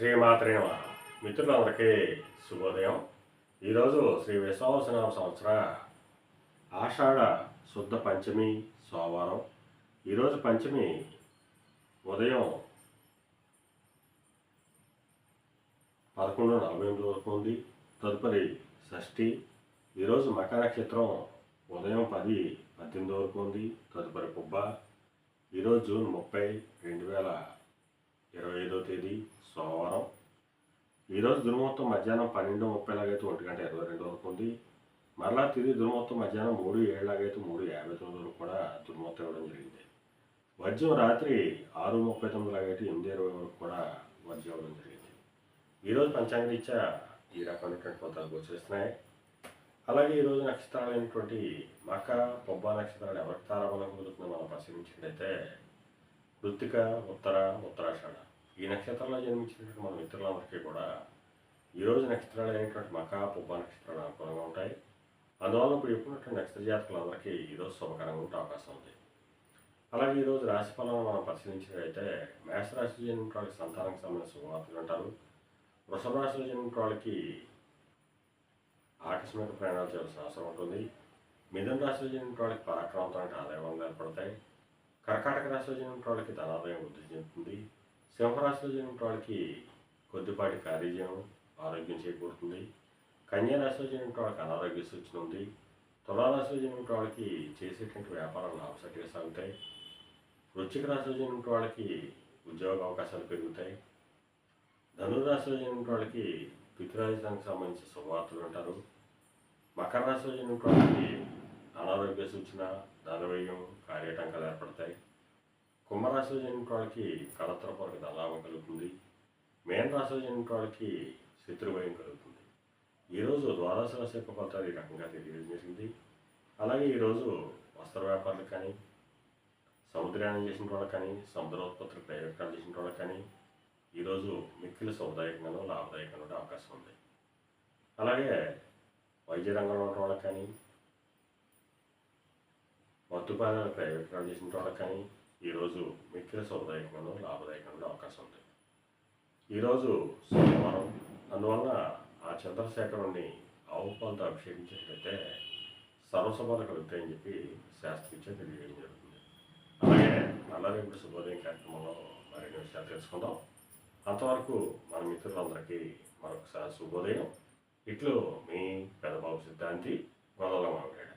శ్రీమాత్రే నమ. మిత్రులందరికీ శుభోదయం. ఈరోజు శ్రీ విశ్వావసనామ సంవత్సర ఆషాఢ శుద్ధ పంచమి సోమవారం. ఈరోజు పంచమి ఉదయం పదకొండు నలభై ఎనిమిది వరకు ఉంది. తదుపరి షష్ఠి. ఈరోజు మకర నక్షత్రం ఉదయం పది పద్దెనిమిది వరకు ఉంది. తదుపరి పుబ్బ. ఈరోజు జూన్ ముప్పై రెండు వేల ఇరవై ఐదో తేదీ. సోమవారం. ఈరోజు దుర్ముహూర్తం మధ్యాహ్నం పన్నెండు ముప్పై లాగైతే ఒంటి గంట ఇరవై రెండు వరకు ఉంది మరలా తిరిగి దుర్ముహూర్తం మధ్యాహ్నం మూడు ఏళ్ళలాగైతే మూడు యాభై తొమ్మిది వరకు కూడా దుర్ముహూర్తం ఇవ్వడం జరిగింది. వజ్రం రాత్రి ఆరు ముప్పై తొమ్మిది లాగైతే ఎనిమిది ఇరవై వరకు కూడా వజ్రం ఇవ్వడం జరిగింది. ఈరోజు పంచాంగరీత్యా ఈ రకమైనటువంటి ఫలితాలు గోచరిస్తున్నాయి. అలాగే ఈరోజు నక్షత్రాలైనటువంటి మక పొబ్బ నక్షత్రాలు ఎవరి తారాబలం కుదురుతుందో మనం పరిశీలించినట్లయితే వృత్తిక ఉత్తర ఉత్తరాషాఢ. ఈ నక్షత్రంలో జన్మించినటువంటి మన మిత్రులందరికీ కూడా ఈరోజు నక్షత్రాలు అయినటువంటి మకా పుబ్బ నక్షత్రాలు అనుకూలంగా ఉంటాయి. అందువల్ల ఇప్పుడు ఎప్పుడున్నటువంటి నక్షత్ర జాతకులందరికీ ఈరోజు శుభకరంగా ఉండే అవకాశం ఉంది. అలాగే ఈరోజు రాశి ఫలాలను మనం పరిశీలించినట్లయితే మేషరాశి జన్మించిన వాళ్ళకి సంతానానికి సంబంధించిన శుభవార్తలు అంటారు. వృషభ రాశిలో జన్మించిన వాళ్ళకి ఆకస్మిక ప్రయాణాలు చేయాల్సిన అవసరం ఉంటుంది. మిథున రాశిలో జన్మించిన వాళ్ళకి పరాక్రమంతో ఆదాయం ఏర్పడతాయి. కర్కాటక రాశిలో జన్మించిన వాళ్ళకి ధనాదాయం వృద్ధి చెందుతుంది. సింహరాశిలో జన్మించిన వాళ్ళకి కొద్దిపాటి కార్యజయం ఆరోగ్యం చేకూరుతుంది. కన్యా రాశిలో జన్మించిన వాళ్ళకి అనారోగ్య సూచన ఉంది. తులారాశిలో జన్మించిన వాళ్ళకి చేసేటువంటి వ్యాపారాలు లాభసాటిగా సాగుతాయి. వృశ్చిక రాశిలో జన్మించిన వాళ్ళకి ఉద్యోగ అవకాశాలు పెరుగుతాయి. ధనురాశిలో జన్మించిన వాళ్ళకి పితృరాజధానికి సంబంధించిన శుభవార్తలు ఉంటారు మకర రాశిలో జన్మించిన వాళ్ళకి అనారోగ్య సూచన ధనవ్యయం కార్యటంకాలు ఏర్పడతాయి. కుంభరాశిలో జన్మించిన వాళ్ళకి కలత్ర కొరకు ధనలాభం కలుగుతుంది. మేన రాశిలో జన్మించిన వాళ్ళకి శత్రుభయం కలుగుతుంది. ఈరోజు ద్వాదశ రాశి యొక్క ఫలితాలు ఈ రకంగా తెలియజేసింది. అలాగే ఈరోజు వస్త్ర వ్యాపారులు కానీ సముద్రయానం చేసిన వాళ్ళకి కానీ సముద్రోత్పత్తులు ప్రయోగాలు చేసిన వాళ్ళకి కానీ ఈరోజు మిక్కిలి సౌదాయకంగానూ లాభదాయకంగా ఉండే అవకాశం ఉంది. అలాగే వైద్య రంగంలో ఉన్న వాళ్ళకి కానీ మత్తుపానాలు ప్రయోగాలు చేసిన వాళ్ళకి కానీ ఈరోజు మిక్కిలి సౌదాయకంగానూ లాభదాయకంగా అవకాశం ఉంది. ఈరోజు సోమవారం అందువలన ఆ చంద్రశేఖరుణ్ణి ఆవు పాలతో అభిషేకించినట్లయితే సర్వసభలు కలుగుతాయని చెప్పి శాస్త్రీయ తెలియజేయడం జరుగుతుంది. అలాగే నల్లరేపుడు శుభోదయం కార్యక్రమంలో మరిన్ని విషయాలు తెలుసుకుందాం. అంతవరకు మన మిత్రులందరికీ మరొకసారి శుభోదయం. ఇట్లు మీ పెద్దబాబు సిద్ధాంతి గొల్లల మామిడి